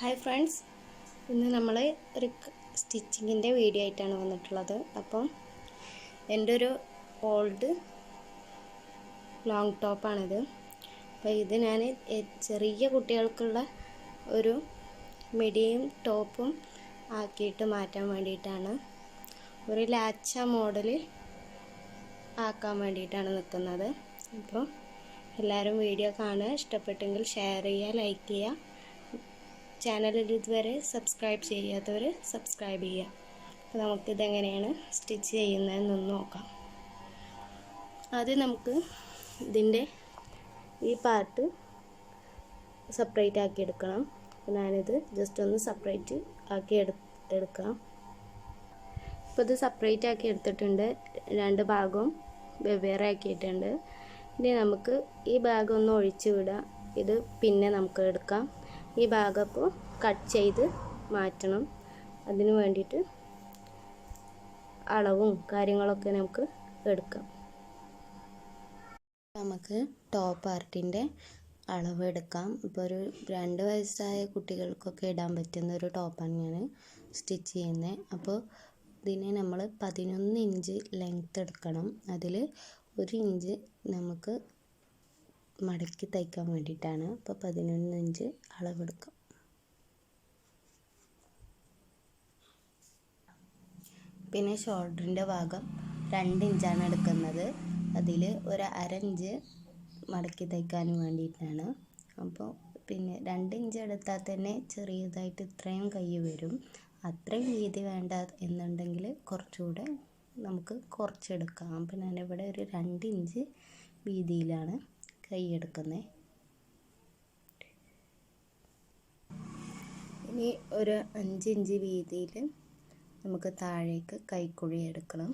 Hi friends. ഇന്ന് നമ്മൾ ഒരു സ്റ്റിച്ചിങ്ങിന്റെ വീഡിയോ ആയിട്ടാണ് വന്നിട്ടുള്ളത്. അപ്പം എന്റെ ഒരു ഓൾഡ് ലോങ് ടോപ്പാണിത്. അപ്പോൾ ഇത് ഞാൻ ചെറിയ കുട്ടികൾക്കുള്ള ഒരു മിഡിയും ടോപ്പും ആക്കിയിട്ട് മാറ്റാൻ വേണ്ടിയിട്ടാണ്. ഒരു ലാച്ച മോഡൽ ആക്കാൻ വേണ്ടിയിട്ടാണ് നിൽക്കുന്നത്. അപ്പോൾ എല്ലാവരും വീഡിയോ കാണുക. ഇഷ്ടപ്പെട്ടെങ്കിൽ ഷെയർ ചെയ്യുക ലൈക്ക് ചെയ്യുക. ചാനലിൽ ഇതുവരെ സബ്സ്ക്രൈബ് ചെയ്യാത്തവർ സബ്സ്ക്രൈബ് ചെയ്യുക. അപ്പോൾ നമുക്കിതെങ്ങനെയാണ് സ്റ്റിച്ച് ചെയ്യുന്നതെന്നൊന്ന് നോക്കാം. ആദ്യം നമുക്ക് ഇതിന്റെ ഈ പാർട്ട് സെപ്പറേറ്റ് ആക്കി എടുക്കണം. അപ്പോൾ ഞാനിത് ജസ്റ്റ് ഒന്ന് സെപ്പറേറ്റ് ആക്കി എടു എടുക്കാം. ഇപ്പോൾ ഇത് സെപ്പറേറ്റ് ആക്കി എടുത്തിട്ടുണ്ട്. രണ്ട് ഭാഗവും വെവ്വേറെ ആക്കിയിട്ടുണ്ട്. ഇനി നമുക്ക് ഈ ഭാഗം ഒന്ന് ഒഴിച്ചു വിടാം. ഇത് പിന്നെ നമുക്ക് എടുക്കാം. ഈ ഭാഗം കട്ട് ചെയ്ത് മാറ്റണം. അതിന് വേണ്ടിയിട്ട് അളവും കാര്യങ്ങളൊക്കെ നമുക്ക് എടുക്കാം. നമുക്ക് ടോപ്പ് പാർട്ടിന്റെ അളവ് എടുക്കാം. ഇപ്പോൾ ഒരു രണ്ട് വയസ്സായ കുട്ടികൾക്കൊക്കെ ഇടാൻ പറ്റുന്ന ഒരു ടോപ്പാണ് ഞാൻ സ്റ്റിച്ച് ചെയ്യുന്നത് അപ്പോൾ ഇതിനെ നമ്മൾ പതിനൊന്ന് ഇഞ്ച് ലെങ്ത്ത് എടുക്കണം. അതിൽ ഒരു ഇഞ്ച് നമുക്ക് മടക്കി തയ്ക്കാൻ വേണ്ടിയിട്ടാണ്. അപ്പോൾ പതിനൊന്ന് ഇഞ്ച് അളവെടുക്കാം. പിന്നെ ഷോൾഡറിന്റെ ഭാഗം രണ്ട് ഇഞ്ചാണ് എടുക്കുന്നത്. അതിൽ ഒരു അര ഇഞ്ച് മടക്കി തയ്ക്കാൻ വേണ്ടിയിട്ടാണ്. അപ്പോൾ പിന്നെ രണ്ട് ഇഞ്ച് എടുത്താൽ തന്നെ ചെറിയതായിട്ട് ഇത്രയും കൈ വരും. അത്രയും വീതി വേണ്ട എന്നുണ്ടെങ്കിൽ കുറച്ചുകൂടെ നമുക്ക് കുറച്ചെടുക്കാം. അപ്പോൾ ഞാനിവിടെ ഒരു രണ്ട് ഇഞ്ച് വീതിയിലാണ് കൈ എടുക്കുന്നത് ഇനി ഒരു അഞ്ച് ഇഞ്ച് വീതിയിൽ നമുക്ക് താഴേക്ക് കൈക്കുഴി എടുക്കണം.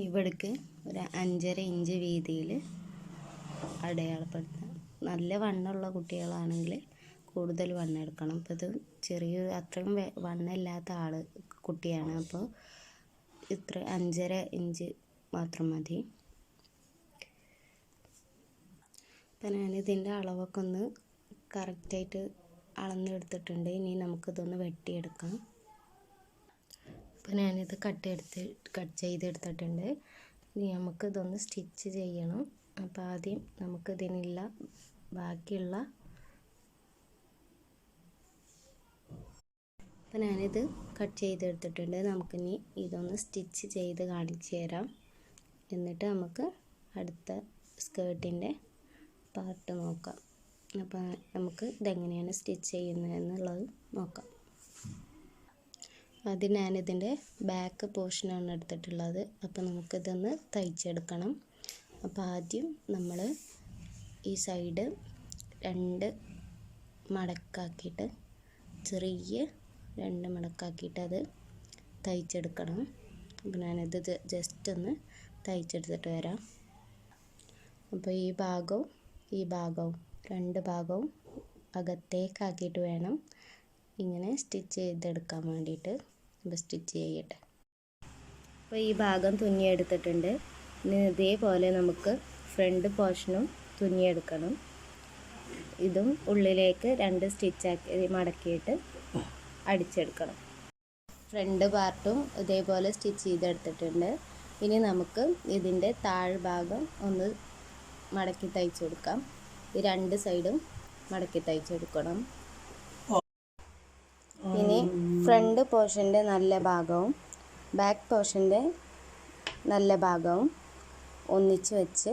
ഇവിടേക്ക് ഒരു അഞ്ചര ഇഞ്ച് വീതിയിൽ അടയാളപ്പെടുത്താം. നല്ല വണ്ണമുള്ള കുട്ടികളാണെങ്കിൽ കൂടുതൽ വണ്ണം എടുക്കണം അപ്പോൾ ഇത് ചെറിയൊരു അത്രയും വണ്ണമില്ലാത്ത ആൾ കുട്ടിയാണ്. അപ്പോൾ ഇത്ര അഞ്ചര ഇഞ്ച് മാത്രം മതി. അപ്പം ഞാനിതിന്റെ അളവൊക്കെ ഒന്ന് കറക്റ്റായിട്ട് അളന്നെടുത്തിട്ടുണ്ട്. ഇനി നമുക്കിതൊന്ന് വെട്ടിയെടുക്കാം. അപ്പോൾ ഞാനിത് കട്ട് എടുത്ത് കട്ട് ചെയ്തെടുത്തിട്ടുണ്ട്. ഇനി നമുക്കിതൊന്ന് സ്റ്റിച്ച് ചെയ്യണം. അപ്പോൾ ആദ്യം നമുക്കിതിനുള്ള ബാക്കിയുള്ള അപ്പോൾ ഞാനിത് കട്ട് ചെയ്തെടുത്തിട്ടുണ്ട്. നമുക്കിനി ഇതൊന്ന് സ്റ്റിച്ച് ചെയ്ത് കാണിച്ചു തരാം. എന്നിട്ട് നമുക്ക് അടുത്ത സ്കേർട്ടിന്റെ പാർട്ട് നോക്കാം. അപ്പോൾ നമുക്ക് ഇതെങ്ങനെയാണ് സ്റ്റിച്ച് ചെയ്യുന്നത് എന്നുള്ളത് നോക്കാം. ആദ്യം ഞാനിതിന്റെ ബാക്ക് പോർഷനാണ് എടുത്തിട്ടുള്ളത്. അപ്പോൾ നമുക്കിതൊന്ന് തയ്ച്ചെടുക്കണം. അപ്പോൾ ആദ്യം നമ്മൾ ഈ സൈഡ് രണ്ട് മടക്കാക്കിയിട്ട് ചെറിയ രണ്ട് മടക്കാക്കിയിട്ട് അത് തയ്ച്ചെടുക്കണം. അപ്പോൾ ഞാനത് ജസ്റ്റ് ഒന്ന് തയ്ച്ചെടുത്തിട്ട് വരാം. അപ്പോൾ ഈ ഭാഗവും ഈ ഭാഗവും രണ്ട് ഭാഗവും അകത്തേക്കാക്കിയിട്ട് വേണം ഇങ്ങനെ സ്റ്റിച്ച് ചെയ്തെടുക്കാൻ വേണ്ടിയിട്ട്. അപ്പോൾ സ്റ്റിച്ച് ചെയ്യട്ടെ. അപ്പോൾ ഈ ഭാഗം തുന്നിയെടുത്തിട്ടുണ്ട്. ഇനി ഇതേപോലെ നമുക്ക് ഫ്രണ്ട് പോർഷനും തുന്നിയെടുക്കണം. ഇതും ഉള്ളിലേക്ക് രണ്ട് സ്റ്റിച്ചാക്കി മടക്കിയിട്ട് അടിച്ചെടുക്കണം. ഫ്രണ്ട് പാർട്ടും ഇതേപോലെ സ്റ്റിച്ച് ചെയ്തെടുത്തിട്ടുണ്ട്. ഇനി നമുക്ക് ഇതിന്റെ താഴ്ഭാഗം ഒന്ന് മടക്കി തയ്ച്ചു കൊടുക്കാം. ഈ രണ്ട് സൈഡും മടക്കി തയ്ച്ചെടുക്കണം ഇനി ഫ്രണ്ട് പോർഷന്റെ നല്ല ഭാഗവും ബാക്ക് പോർഷന്റെ നല്ല ഭാഗവും ഒന്നിച്ച് വെച്ച്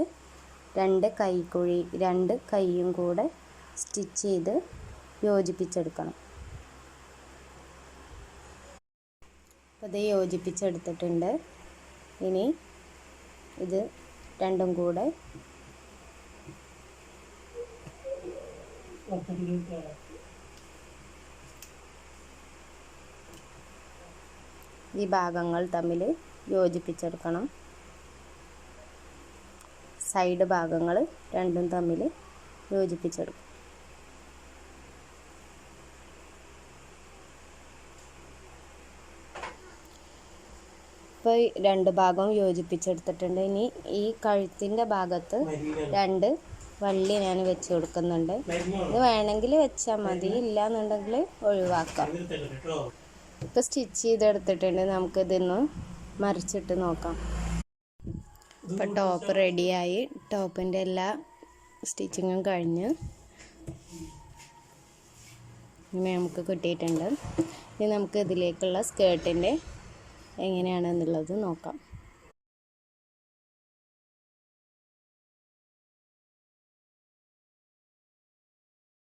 രണ്ട് കൈക്കുഴി രണ്ട് കൈയും കൂടെ സ്റ്റിച്ച് ചെയ്ത് യോജിപ്പിച്ചെടുക്കണം. അപ്പോൾ ഇത് യോജിപ്പിച്ചെടുത്തിട്ടുണ്ട്. ഇനി ഇത് രണ്ടും കൂടെ ഈ ഭാഗങ്ങൾ തമ്മിൽ യോജിപ്പിച്ചെടുക്കണം. സൈഡ് ഭാഗങ്ങൾ രണ്ടും തമ്മിൽ യോജിപ്പിച്ചെടുക്കും ഇപ്പോൾ രണ്ട് ഭാഗവും യോജിപ്പിച്ചെടുത്തിട്ടുണ്ട്. ഇനി ഈ കഴുത്തിന്റെ ഭാഗത്ത് രണ്ട് വള്ളി ഞാൻ വെച്ച് കൊടുക്കുന്നുണ്ട്. ഇത് വേണമെങ്കിൽ വെച്ചാൽ മതി. ഇല്ല എന്നുണ്ടെങ്കിൽ ഒഴിവാക്കാം. ഇപ്പോൾ സ്റ്റിച്ച് ചെയ്തെടുത്തിട്ടുണ്ട്. ഇതൊന്ന് മറിച്ചിട്ട് നോക്കാം. ഇപ്പം ടോപ്പ് റെഡിയായി. ടോപ്പിന്റെ എല്ലാ സ്റ്റിച്ചിങ്ങും കഴിഞ്ഞ് ഇനി നമുക്ക് കിട്ടിയിട്ടുണ്ട്. ഇനി നമുക്ക് ഇതിലേക്കുള്ള സ്കേർട്ടിന്റെ എങ്ങനെയാണെന്നുള്ളത് നോക്കാം.